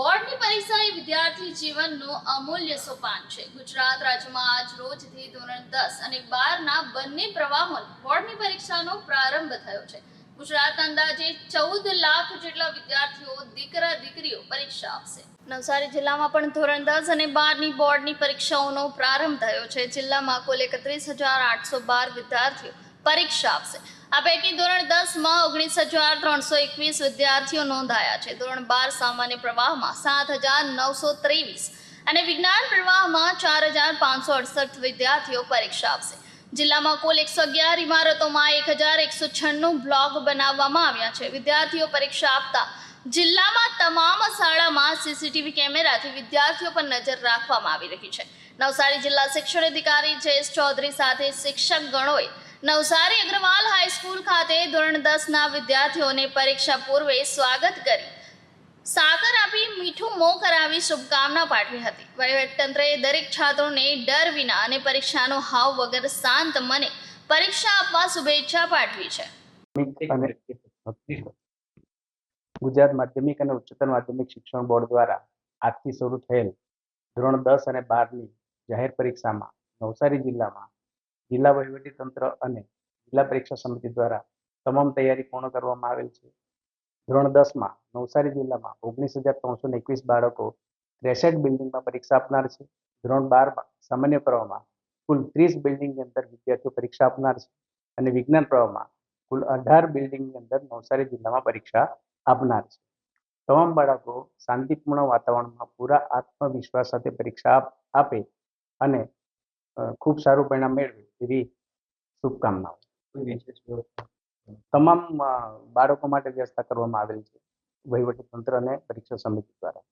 બોર્ડની પરીક્ષા એ વિદ્યાર્થી જીવનનું અમૂલ્ય સોપાન છે. ગુજરાત રાજ્યમાં આજ રોજથી ધોરણ દસ અને બારના બંને પ્રવાહમાં બોર્ડની પરીક્ષાનો પ્રારંભ થયો છે. ગુજરાત અંદાજે ચૌદ લાખ જેટલા વિદ્યાર્થીઓ દીકરા દીકરીઓ પરીક્ષા આપશે. નવસારી જિલ્લામાં પણ ધોરણ દસ અને બારની બોર્ડની પરીક્ષાઓનો પ્રારંભ થયો છે. જિલ્લામાં કુલ એકત્રીસ હજાર આઠસો બાર વિદ્યાર્થીઓ પરીક્ષા આપશે. આ પૈકી ધોરણ દસમાં ઓગણીસ હજાર ત્રણસો એકવીસ વિદ્યાર્થીઓ નોંધાયા છે. ધોરણ બાર સામાન્ય પ્રવાહમાં સાત હજાર નવસો ત્રેવીસ અને વિજ્ઞાન પ્રવાહમાં ચાર હજાર પાંચસો અડસઠ વિદ્યાર્થીઓ પરીક્ષા આપશે. જિલ્લામાં કુલ એકસો અગિયાર ઇમારતોમાં એક હજાર એકસો છન્નું બ્લોક બનાવવામાં આવ્યા છે. વિદ્યાર્થીઓ પરીક્ષા આપતા જિલ્લામાં તમામ શાળામાં સીસીટીવી કેમેરાથી વિદ્યાર્થીઓ પર નજર રાખવામાં આવી રહી છે. નવસારી જિલ્લા શિક્ષણ અધિકારી જયેશ ચૌધરી સાથે શિક્ષક ગણોએ નવસારી અગ્રવાલ હાઈસ્કૂલ ખાતે ધોરણ દસના વિદ્યાર્થીઓને પરીક્ષા પૂર્વે સ્વાગત કરી. સાકર આપી મીઠું મો કરાવી શુભકામના પાઠવી હતી. વહીવટતંત્રએ દરેક છાત્રોને ડર વિના અને પરીક્ષાનો હાવ વગર શાંત મને પરીક્ષા આપવા શુભેચ્છા પાઠવી છે. ગુજરાત માધ્યમિક અને ઉચ્ચતર માધ્યમિક શિક્ષણ બોર્ડ દ્વારા આજથી શરૂ થયેલ ધોરણ દસ અને બારની જાહેર પરીક્ષામાં નવસારી જિલ્લામાં જિલ્લા તંત્ર અને જિલ્લા પરીક્ષા સમિતિ દ્વારા તમામ તૈયારી પૂર્ણ કરવામાં આવેલ છે. ધોરણ દસમાં નવસારી જિલ્લામાં ઓગણીસ હજાર ત્રણસો ને એકવીસ બાળકો ક્રેસેટ બિલ્ડિંગમાં પરીક્ષા આપનાર છે. ધોરણ બારમાં સામાન્ય પ્રવાહમાં કુલ ત્રીસ બિલ્ડિંગની અંદર વિદ્યાર્થીઓ પરીક્ષા આપનાર છે અને વિજ્ઞાન પ્રવાહમાં કુલ અઢાર બિલ્ડિંગની અંદર નવસારી જિલ્લામાં પરીક્ષા આપનાર છે. તમામ બાળકો શાંતિપૂર્ણ વાતાવરણમાં પૂરા આત્મવિશ્વાસ સાથે પરીક્ષા આપે અને ખૂબ સારું પરિણામ મેળવે એવી શુભકામનાઓ. તમામ બાળકો માટે વ્યવસ્થા કરવામાં આવેલ છે. વહીવટી તંત્ર અને પરીક્ષા સમિતિ દ્વારા.